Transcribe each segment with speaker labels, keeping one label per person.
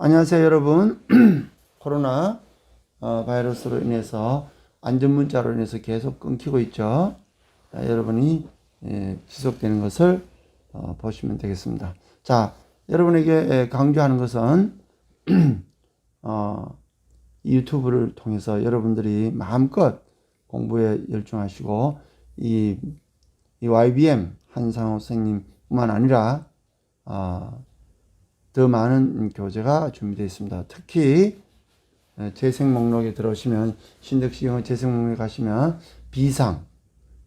Speaker 1: 안녕하세요, 여러분. 코로나 어, 바이러스로 인해서 안전 문자로 인해서 계속 끊기고 있죠. 자, 여러분이 예, 지속되는 것을 어, 보시면 되겠습니다. 자, 여러분에게 예, 강조하는 것은 어, 이 유튜브를 통해서 여러분들이 마음껏 공부에 열중하시고 이, 이 YBM 한상호 선생님뿐만 아니라 어, 더 많은 교재가 준비되어 있습니다. 특히 에, 재생 목록에 들어오시면 신덕시 영어 재생 목록에 가시면 비상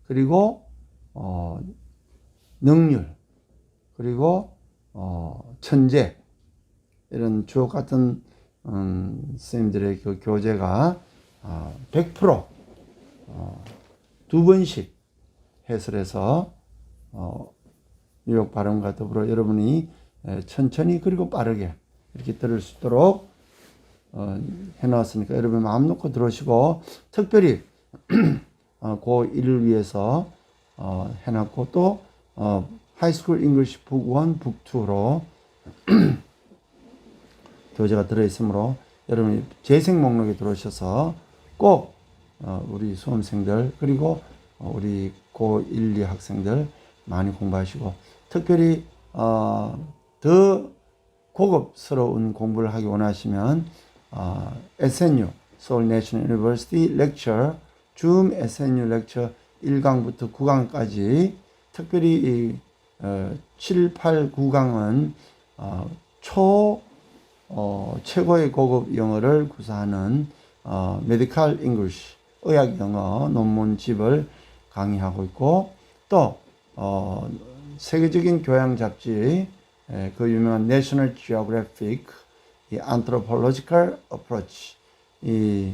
Speaker 1: 그리고 어, 능률 그리고 어, 천재 이런 주옥 같은 음, 선생님들의 그 교재가 어, 100% 어, 두 번씩 해설해서 어, 뉴욕 발음과 더불어 여러분이 에, 천천히 그리고 빠르게 이렇게 들을 수 있도록 어, 해놨으니까 여러분 마음 놓고 들으시고 특별히 어, 고1을 위해서 어, 해놨고 또 어, 하이스쿨 잉글리시 북1, 북2로 교재가 들어있으므로 여러분이 재생 목록에 들어오셔서 꼭 어, 우리 수험생들 그리고 어, 우리 고1, 2 학생들 많이 공부하시고 특별히 어, 더 고급스러운 공부를 하기 원하시면 어, SNU 서울 내셔널 유니버시티 렉처 줌 SNU 렉처 1강부터 9강까지 특별히 이, 어, 7, 8, 9강은 어, 초 어, 최고의 고급 영어를 구사하는 어, 메디칼 잉글리시 의학 영어 논문집을 강의하고 있고 또 어, 세계적인 교양 잡지 에, 그 유명한 National Geographic 이 Anthropological Approach 이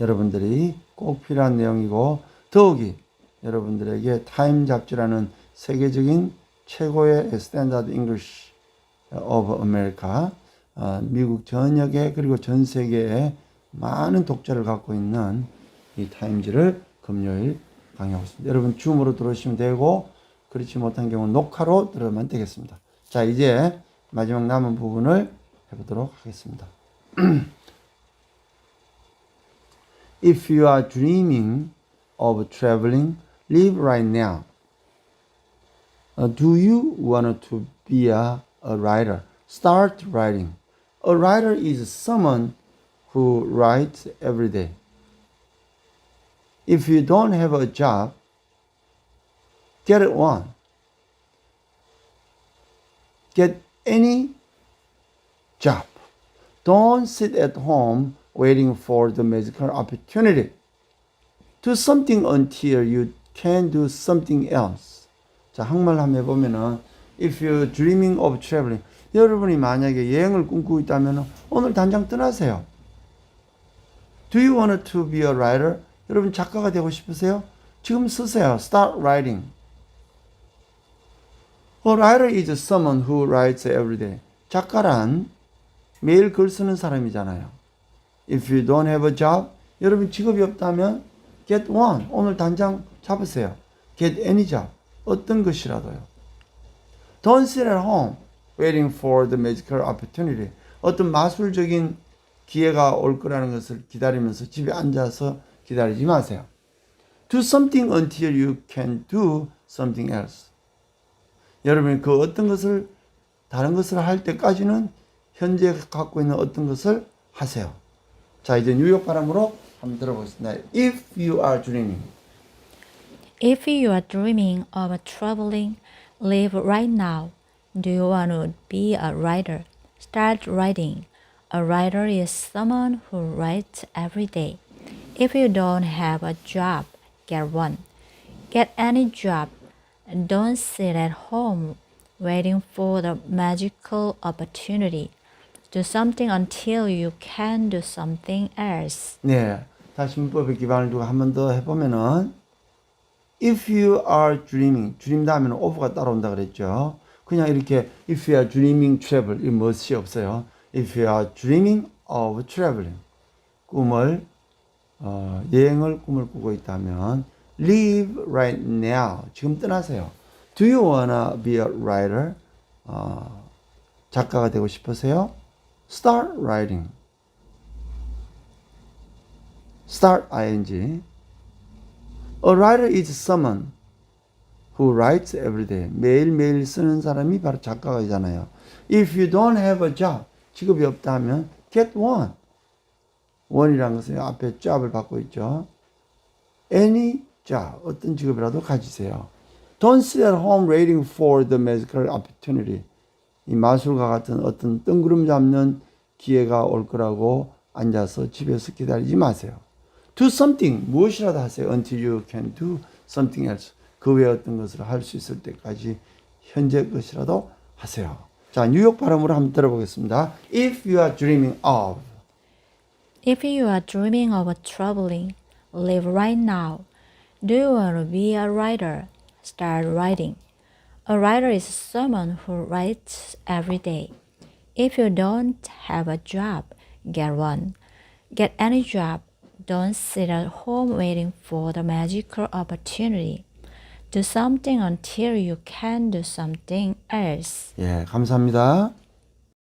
Speaker 1: 여러분들이 꼭 필요한 내용이고 더욱이 여러분들에게 타임 잡지라는 세계적인 최고의 스탠다드 잉글리시 오브 아메리카 어, 미국 전역에 그리고 전 세계에 많은 독자를 갖고 있는 이 타임지를 금요일 강의하고 있습니다. 여러분 줌으로 들어오시면 되고 그렇지 못한 경우는 녹화로 들으면 되겠습니다. 자 이제 마지막 남은 부분을 해보도록 하겠습니다. If you are dreaming of traveling, live right now. Uh, do you want to be a, a writer? Start writing. A writer is someone who writes every day. If you don't have a job, get one. Get any job. Don't sit at home waiting for the magical opportunity. Do something until you can do something else. 자, 한말 한번 해보면은, if you're dreaming of traveling, 여러분이 만약에 여행을 꿈꾸고 있다면 오늘 당장 떠나세요. Do you want to be a writer? 여러분 작가가 되고 싶으세요? 지금 쓰세요. Start writing. A writer is someone who writes every day. 작가란 매일 글 쓰는 사람이잖아요. If you don't have a job, 여러분 직업이 없다면 get one. 오늘 당장 잡으세요. Get any job. 어떤 것이라도요. Don't sit at home waiting for the magical opportunity. 어떤 마술적인 기회가 올 거라는 것을 기다리면서 집에 앉아서 기다리지 마세요. Do something until you can do something else. 여러분이 그 어떤 것을 다른 것을 할 때까지는 현재 갖고 있는 어떤 것을 하세요. 자, 이제 뉴욕 바람으로 한번 들어보겠습니다. If you are dreaming.
Speaker 2: If you are dreaming of traveling, live right now. Do you want to be a writer? Start writing. A writer is someone who writes every day. If you don't have a job, get one. Get any job. Don't sit at home waiting for the magical opportunity. Do something until you can do something else.
Speaker 1: 네. 다시 문법의 기반을 두고 한 번 더 해보면은 if you are dreaming dream 다음에는 of가 따라온다 그랬죠. 그냥 이렇게 if you are dreaming travel 이 멋이 없어요. if you are dreaming of traveling 꿈을 어, 여행을 꿈을 꾸고 있다면 live right now 지금 떠나세요. Do you wanna be a writer? 어, 작가가 되고 싶으세요? Start writing. Start ing. A writer is someone who writes every day. 매일매일 쓰는 사람이 바로 작가가잖아요. If you don't have a job, 직업이 없다 하면 get one. one이라는 것은 앞에 job을 받고 있죠. Any job, 어떤 직업이라도 가지세요. Don't sit at home waiting for the magical opportunity. 이 마술과 같은 어떤 뜬구름 잡는 기회가 올 거라고 앉아서 집에서 기다리지 마세요. Do something, 무엇이라도 하세요. Until you can do something else. 그 외에 어떤 것을 할 수 있을 때까지 현재 것이라도 하세요. 자, 뉴욕 발음으로 한번 들어보겠습니다. If you are dreaming of,
Speaker 2: If you are dreaming of traveling, live right now. Do you want to be a writer? Start writing. A writer is someone who writes every day. If you don't have a job, get one. Get any job. Don't sit at home waiting for the magical opportunity. Do something until you can do something else.
Speaker 1: 예, 감사합니다.